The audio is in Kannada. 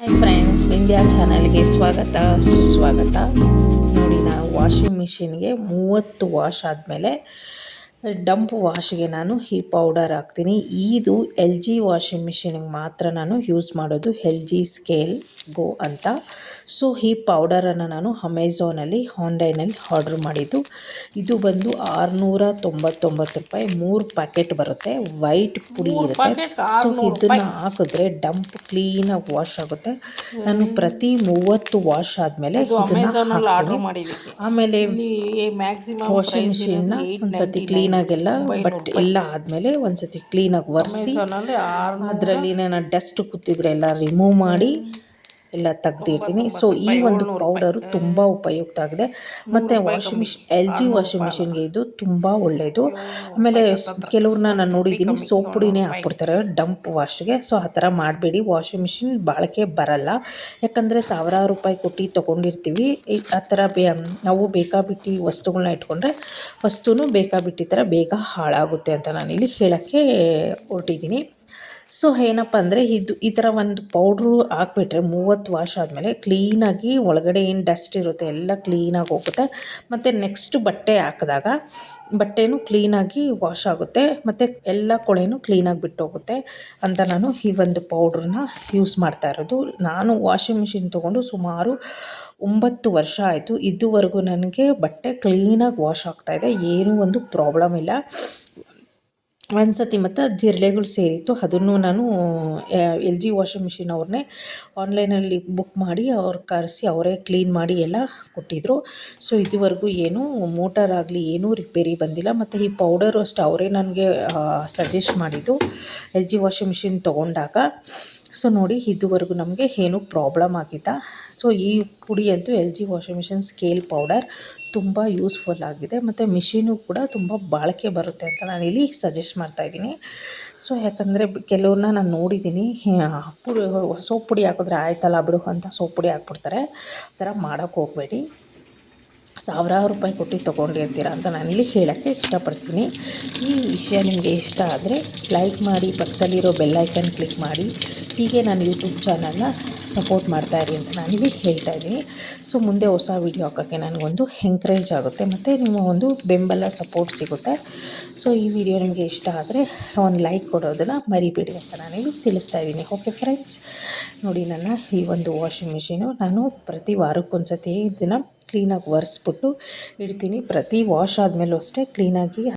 ಹಾಯ್ ಫ್ರೆಂಡ್ಸ್ ಬಿಂದ್ಯಾ ಚಾನಲ್ಗೆ ಸ್ವಾಗತ ಸುಸ್ವಾಗತ. ನೋಡಿ ನಾವು ವಾಷಿಂಗ್ ಮಿಷಿನ್ಗೆ ಮೂವತ್ತು ವಾಶ್ ಆದಮೇಲೆ ಡಂಪ್ ವಾಶ್ಗೆ ನಾನು ಈ ಪೌಡರ್ ಹಾಕ್ತೀನಿ. ಇದು ಎಲ್ ಜಿ ವಾಷಿಂಗ್ ಮಿಷಿನಿಗೆ ಮಾತ್ರ ನಾನು ಯೂಸ್ ಮಾಡೋದು. ಎಲ್ ಜಿ ಸ್ಕೇಲ್ ಗೋ ಅಂತ. ಸೊ ಈ ಪೌಡರನ್ನು ನಾನು ಅಮೆಝಾನಲ್ಲಿ ಆನ್ಲೈನಲ್ಲಿ ಆರ್ಡ್ರ್ ಮಾಡಿದ್ದು. ಇದು ಬಂದು ಆರುನೂರ ತೊಂಬತ್ತೊಂಬತ್ತು ರೂಪಾಯಿ. ಮೂರು ಪ್ಯಾಕೆಟ್ ಬರುತ್ತೆ. ವೈಟ್ ಪುಡಿ ಇರುತ್ತೆ. ಸೊ ಇದನ್ನು ಹಾಕಿದ್ರೆ ಡಂಪ್ ಕ್ಲೀನಾಗಿ ವಾಶ್ ಆಗುತ್ತೆ. ನಾನು ಪ್ರತಿ ಮೂವತ್ತು ವಾಶ್ ಆದಮೇಲೆ ಆಮೇಲೆ ಮ್ಯಾಕ್ಸಿಮಮ್ ವಾಷಿಂಗ್ ಮಿಷಿನ್ನ ಒಂದ್ಸತಿ ಕ್ಲೀನಾಗೆಲ್ಲ ಬಟ್ ಎಲ್ಲ ಆದಮೇಲೆ ಒಂದ್ಸತಿ ಕ್ಲೀನಾಗಿ ಒರೆಸಿ ಅದರಲ್ಲಿ ನಾನು ಡಸ್ಟ್ ಕೂತಿದ್ರೆ ಎಲ್ಲ ರಿಮೂವ್ ಮಾಡಿ ಎಲ್ಲ ತೆಗ್ದಿರ್ತೀನಿ ಸೊ ಈ ಒಂದು ಪೌಡರು ತುಂಬ ಉಪಯುಕ್ತ ಆಗಿದೆ. ಮತ್ತು washing machine L G washing ಮಿಷಿನ್ಗೆ ಇದು ತುಂಬ ಒಳ್ಳೆಯದು ಆಮೇಲೆ ಕೆಲವ್ರನ್ನ ನಾನು ನೋಡಿದ್ದೀನಿ ಸೋಪ್ ಪುಡಿನೇ ಹಾಕ್ಬಿಡ್ತಾರೆ ಡಂಪ್ ವಾಶ್ಗೆ ಸೊ ಆ ಥರ ಮಾಡಬೇಡಿ. ವಾಷಿಂಗ್ ಮಿಷಿನ್ ಬಾಳಿಕೆ ಬರಲ್ಲ. ಯಾಕಂದರೆ ಸಾವಿರಾರು ರೂಪಾಯಿ ಕೊಟ್ಟು ತೊಗೊಂಡಿರ್ತೀವಿ. ಈ ಆ ಥರ ಬೇ ನಾವು ಬೇಕಾಬಿಟ್ಟಿ ವಸ್ತುಗಳನ್ನ ಇಟ್ಕೊಂಡ್ರೆ ವಸ್ತುನೂ ಬೇಕಾಬಿಟ್ಟಿ ಥರ ಬೇಗ ಹಾಳಾಗುತ್ತೆ ಅಂತ ನಾನಿಲ್ಲಿ ಹೇಳೋಕ್ಕೆ ಹೊರಟಿದ್ದೀನಿ. ಸೊ ಏನಪ್ಪ ಅಂದರೆ ಇದು ಈ ಥರ ಒಂದು ಪೌಡ್ರು ಹಾಕ್ಬಿಟ್ರೆ ಮೂವತ್ತು ವಾಶ್ ಆದಮೇಲೆ ಕ್ಲೀನಾಗಿ ಒಳಗಡೆ ಏನು ಡಸ್ಟ್ ಇರುತ್ತೆ ಎಲ್ಲ ಕ್ಲೀನಾಗಿ ಹೋಗುತ್ತೆ. ಮತ್ತು ನೆಕ್ಸ್ಟ್ ಬಟ್ಟೆ ಹಾಕಿದಾಗ ಬಟ್ಟೆನೂ ಕ್ಲೀನಾಗಿ ವಾಶ್ ಆಗುತ್ತೆ. ಮತ್ತು ಎಲ್ಲ ಕೊಳೆನೂ ಕ್ಲೀನಾಗಿ ಬಿಟ್ಟೋಗುತ್ತೆ ಅಂತ ನಾನು ಈ ಒಂದು ಪೌಡ್ರನ್ನ ಯೂಸ್ ಮಾಡ್ತಾ ಇರೋದು. ನಾನು ವಾಷಿಂಗ್ ಮಿಷಿನ್ ತೊಗೊಂಡು ಸುಮಾರು ಒಂಬತ್ತು ವರ್ಷ ಆಯಿತು. ಇದುವರೆಗೂ ನನಗೆ ಬಟ್ಟೆ ಕ್ಲೀನಾಗಿ ವಾಶ್ ಆಗ್ತಾಯಿದೆ ಏನೂ ಒಂದು ಪ್ರಾಬ್ಲಮ್ ಇಲ್ಲ. ಒಂದು ಸತಿ ಮತ್ತು ಜಿರಳೆಗಳು ಸೇರಿತ್ತು. ಅದನ್ನು ನಾನು ಎಲ್ ಜಿ ವಾಷಿಂಗ್ ಮಿಷಿನ್ ಅವ್ರನ್ನೇ ಆನ್ಲೈನಲ್ಲಿ ಬುಕ್ ಮಾಡಿ ಅವ್ರು ಕರೆಸಿ ಅವರೇ ಕ್ಲೀನ್ ಮಾಡಿ ಎಲ್ಲ ಕೊಟ್ಟಿದ್ದರು ಸೊ, ಇದುವರೆಗೂ ಏನೂ ಮೋಟರ್ ಆಗಲಿ ಏನೂ ರಿಪೇರಿ ಬಂದಿಲ್ಲ. ಮತ್ತು ಈ ಪೌಡರು ಅಷ್ಟೇ ಅವರೇ ನನಗೆ ಸಜೆಸ್ಟ್ ಮಾಡಿದ್ದು ಎಲ್ ಜಿ ವಾಷಿಂಗ್ ಮಿಷಿನ್ ತೊಗೊಂಡಾಗ. ಸೊ ನೋಡಿ, ಇದುವರೆಗೂ ನಮಗೆ ಏನೂ ಪ್ರಾಬ್ಲಮ್ ಆಗಿಲ್ಲ. ಸೊ ಈ ಪುಡಿ ಅಂತೂ L G washing machine scale powder ತುಂಬ ಯೂಸ್ಫುಲ್ ಆಗಿದೆ. ಮತ್ತು ಮಿಷಿನು ಕೂಡ ತುಂಬ ಬಾಳಿಕೆ ಬರುತ್ತೆ ಅಂತ ನಾನಿಲ್ಲಿ ಸಜೆಸ್ಟ್ ಮಾಡ್ತಾಯಿದ್ದೀನಿ ಸೊ ಯಾಕಂದರೆ ಕೆಲವ್ರನ್ನ ನಾನು ನೋಡಿದ್ದೀನಿ ಪುಡಿ ಸೋಪ್ ಪುಡಿ ಹಾಕಿದ್ರೆ ಆಯ್ತಲ್ಲ ಬಿಡು ಅಂತ ಸೋಪ್ ಪುಡಿ ಹಾಕ್ಬಿಡ್ತಾರೆ. ಆ ಥರ ಮಾಡೋಕ್ಕೆ ಹೋಗಬೇಡಿ. ಸಾವಿರಾರು ರೂಪಾಯಿ ಕೊಟ್ಟು ತೊಗೊಂಡಿರ್ತೀರ ಅಂತ ನಾನಿಲ್ಲಿ ಹೇಳೋಕ್ಕೆ ಇಷ್ಟಪಡ್ತೀನಿ. ಈ ವಿಷಯ ನಿಮಗೆ ಇಷ್ಟ ಆದರೆ ಲೈಕ್ ಮಾಡಿ, ಪಕ್ಕದಲ್ಲಿರೋ ಬೆಲ್ಲೈಕನ್ ಕ್ಲಿಕ್ ಮಾಡಿ. ಹೀಗೆ ನಾನು ಯೂಟ್ಯೂಬ್ ಚಾನಲ್ನ ಸಪೋರ್ಟ್ ಮಾಡ್ತಾ ಮಾಡ್ತಾಯಿರಿ ಅಂತ ನನಗೆ ಹೇಳ್ತಾ ಇದ್ದೀನಿ. ಸೊ ಮುಂದೆ ಹೊಸ ವೀಡಿಯೋ ಹಾಕೋಕ್ಕೆ ನನಗೊಂದು ಎಂಕರೇಜ್ ಆಗುತ್ತೆ, ಮತ್ತು ನಿಮ್ಮ ಒಂದು ಬೆಂಬಲ ಸಪೋರ್ಟ್ ಸಿಗುತ್ತೆ. ಸೊ ಈ ವಿಡಿಯೋ ನಿಮಗೆ ಇಷ್ಟ ಆದರೆ ಒಂದು ಲೈಕ್ ಕೊಡೋದನ್ನು ಮರಿಬೇಡಿ ಅಂತ ನಾನಿಲ್ಲಿ ತಿಳಿಸ್ತಾ ಇದ್ದೀನಿ. ಓಕೆ ಫ್ರೆಂಡ್ಸ್ ನೋಡಿ, ನನ್ನ ಈ ಒಂದು ವಾಷಿಂಗ್ ಮಿಷಿನು ನಾನು ಪ್ರತಿ ವಾರಕ್ಕೊಂದ್ಸತಿ ಇದನ್ನು ಕ್ಲೀನಾಗಿ ಒರೆಸ್ಬಿಟ್ಟು ಇಡ್ತೀನಿ. ಪ್ರತಿ ವಾಶ್ ಆದಮೇಲೂ ಅಷ್ಟೇ ಕ್ಲೀನಾಗಿ